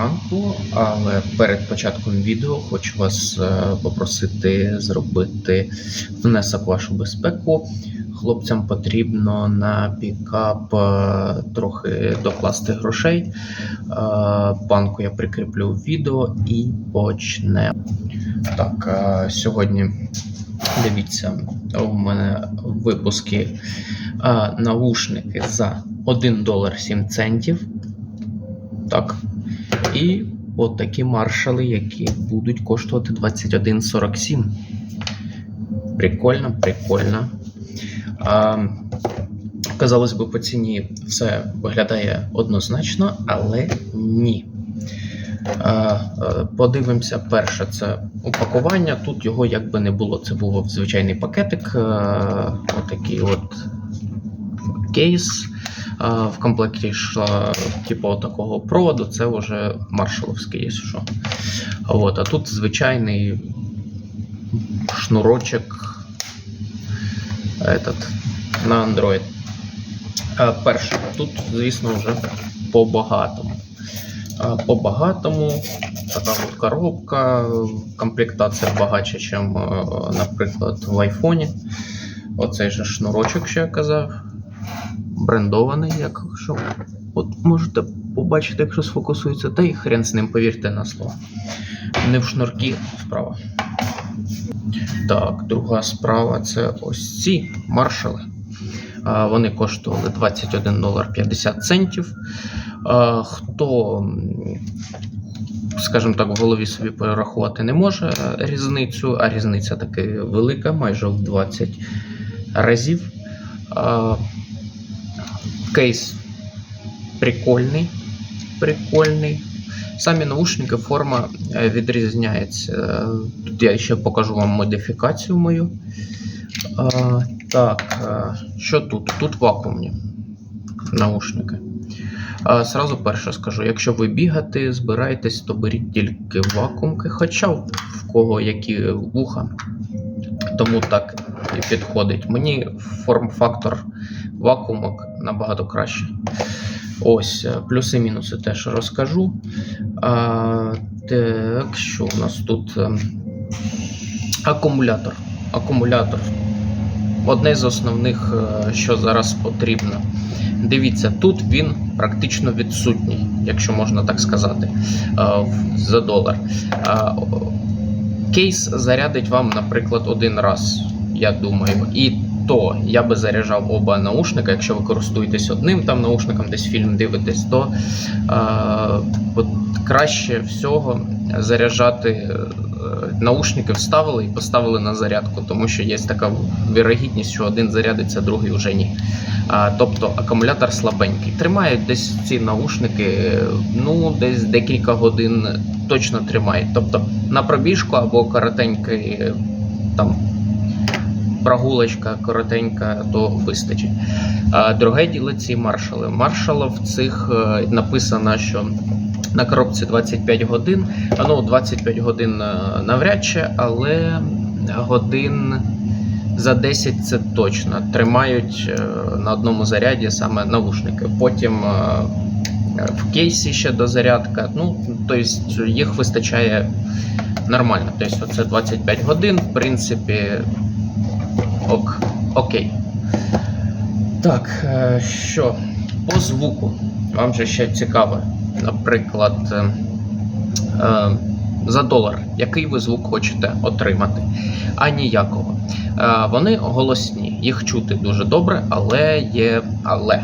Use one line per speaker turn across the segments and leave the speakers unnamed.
ранку, але перед початком відео хочу вас е, попросити зробити внесок вашу безпеку. Хлопцям потрібно на пікап е, трохи докласти грошей. Е, Банку я прикріплю відео і почнемо. Так, сьогодні дивіться, у мене випуски наушники за 1 долар 7 центів. Так. І от такі маршали, які будуть коштувати 21,47. Прикольно, прикольно. А, казалось би, по ціні все виглядає однозначно, але ні. Е, подивимося, перше, це упакування. Тут його якби не було. Це був звичайний пакетик. е, Отакий от кейс. В комплекті йшла типу такого проводу, це вже маршаловський, якщо що. От, а тут звичайний шнурочок этот, на Android. Перше, тут, звісно, вже по-багатому. По-багатому така от коробка, комплектація багатша, ніж, наприклад, в айфоні. Оцей же шнурочок, що я казав брендований, якщо от можете побачити, якщо сфокусується, та й хрен з ним, повірте на слово. Не в шнурки справа. Так, друга справа це ось ці маршали. Вони коштували 21 долар 50 центів. Хто, скажімо так, в голові собі перерахувати не може різницю, а різниця таки велика, майже в 20 разів. Кейс прикольний. Прикольний. Самі наушники форма е, відрізняється. Е, Тут я ще покажу вам модифікацію мою. А, так, що тут? Тут вакуумні наушники. А, Сразу перше скажу: якщо ви бігати, збираєтесь, то беріть тільки вакуумки, хоча в кого які вуха. Тому так і підходить. Мені форм-фактор вакуумок набагато краще. Ось, е, плюси-мінуси теж розкажу. А, так, що у нас тут? Ем, Акумулятор. Акумулятор. Одне з основних, е, що зараз потрібно. Дивіться, тут він практично відсутній, якщо можна так сказати, е, за долар. Кейс зарядить вам, наприклад, один раз, я думаю. І то я би заряджав оба наушника. Якщо ви користуєтесь одним там наушником, десь фільм дивитесь, то е, от краще всього заряджати е, наушники вставили і поставили на зарядку, тому що є така вірогідність, що один зарядиться, другий вже ні. А, тобто акумулятор слабенький. Тримають десь ці наушники, ну, десь декілька годин точно тримають. Тобто на пробіжку або коротенький е, там прогулочка коротенька, то вистачить. А друге діло ці маршали. Маршалів цих е, написано, що на коробці 25 годин. А, Ну, 25 годин е, навряд чи, але годин за 10 це точно. Тримають е, на одному заряді саме навушники. Потім в кейсі ще дозарядка. Ну, тобто їх вистачає нормально. Тобто, це 25 годин, в принципі, ок, окей. Так, е, що по звуку. Вам же ще цікаво. Наприклад, е, е, за долар, який ви звук хочете отримати? А ніякого. Вони голосні, їх чути дуже добре, але є але.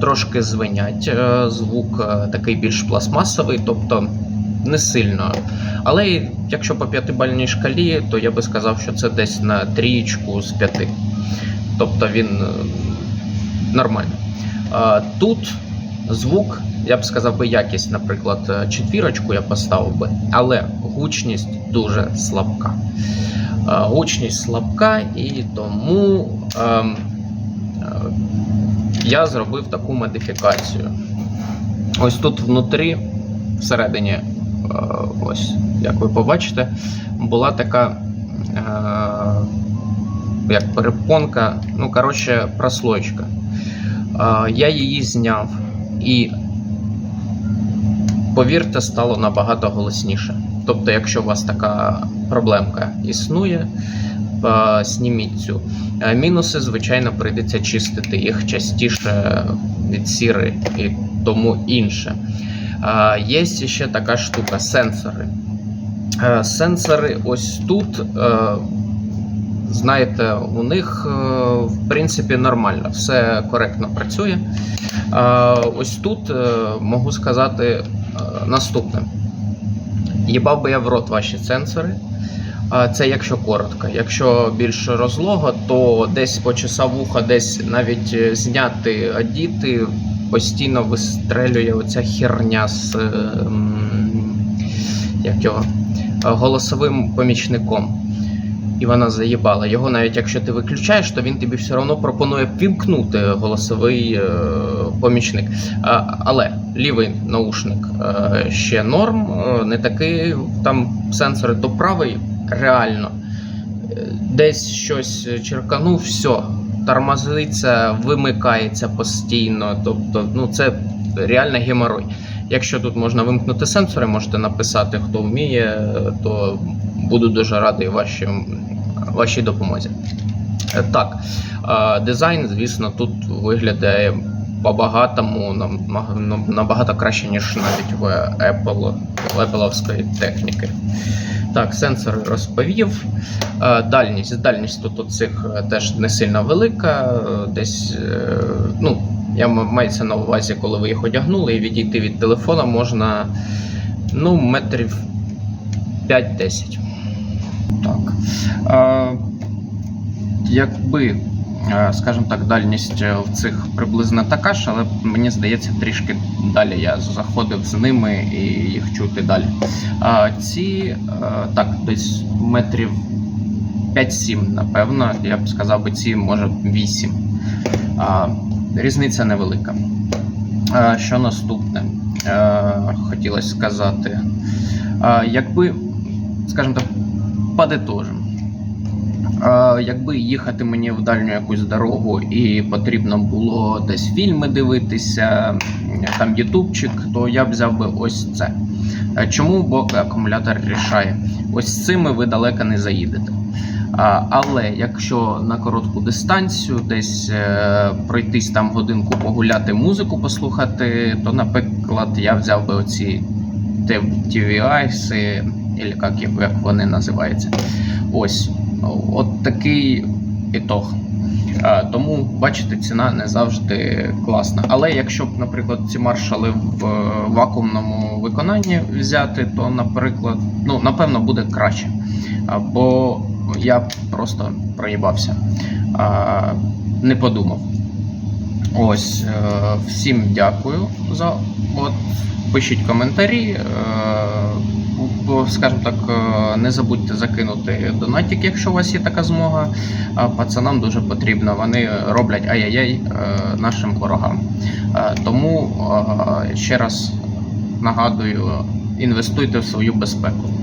Трошки звенять. Е, Звук такий більш пластмасовий, тобто не сильно. Але якщо по п'ятибальній шкалі, то я би сказав, що це десь на трієчку з п'яти. Тобто він е, нормальний. Тут звук, я б сказав би, якість, наприклад, е, четвірочку я поставив би, але гучність дуже слабка. Гучність слабка, і тому ем, е, я зробив таку модифікацію. Ось тут внутрі, всередині, е, ось, як ви побачите, була така. е, як перепонка, ну, коротше, прослойка. А, я її зняв і повірте, стало набагато голосніше. Тобто, якщо у вас така проблемка існує, е, зніміть цю. Е, Мінуси, звичайно, прийдеться чистити їх частіше від сіри і тому інше. Є ще така штука сенсори. Сенсори ось тут. Знаєте, у них в принципі нормально, все коректно працює. Ось тут можу сказати наступне: їбав би я в рот ваші сенсори. Це якщо коротко. Якщо більш розлого, то десь по часа вуха, десь навіть е, зняти, одіти, постійно вистрелює оця херня з е, як його, голосовим помічником. І вона заїбала. Його навіть якщо ти виключаєш, то він тобі все одно пропонує ввімкнути голосовий е, помічник. А, але лівий наушник е, ще норм, е, не такий там сенсори, то правий реально. Е, Десь щось черканув, все, тормозиться, вимикається постійно. Тобто, ну це реально геморой. Якщо тут можна вимкнути сенсори, можете написати, хто вміє, то буду дуже радий вашій, вашій допомозі. Е, Так, е, дизайн, звісно, тут виглядає по-багатому, набагато краще, ніж навіть в Apple, Apple техніки. Так, сенсори розповів. Е, Дальність. Дальність тут оцих е, теж не сильно велика. е, Десь, ну, я мається на увазі, коли ви їх одягнули, і відійти від телефона можна ну, метрів 5-10. Так. Якби, скажімо так, дальність е, в цих приблизно така ж, але мені здається, трішки далі я заходив з ними і їх чути далі. Ці е, так, десь метрів 5-7, напевно, я б сказав би ці, може 8. А, різниця невелика. Що наступне? Е, хотілося сказати. Якби, скажімо так, подитожимо. Якби їхати мені в дальню якусь дорогу і потрібно було десь фільми дивитися, там ютубчик, то я б взяв би ось це. Чому? Бо акумулятор рішає. Ось цими ви далеко не заїдете. Але якщо на коротку дистанцію, десь е, пройтись там годинку погуляти, музику послухати, то, наприклад, я взяв би оці як, як вони називаються. Ось, от такий ітог. Тому, бачите, ціна не завжди класна. Але якщо б, наприклад, ці маршали в е, вакуумному виконанні взяти, то, наприклад, ну, напевно, буде краще. Бо я просто проїбався, не подумав. Ось, е, всім дякую за от. Пишіть коментарі. е, Скажімо так, е, не забудьте закинути донатик, якщо у вас є така змога. Пацанам дуже потрібно. Вони роблять ай-яй-яй нашим ворогам. Тому ще раз нагадую, інвестуйте в свою безпеку.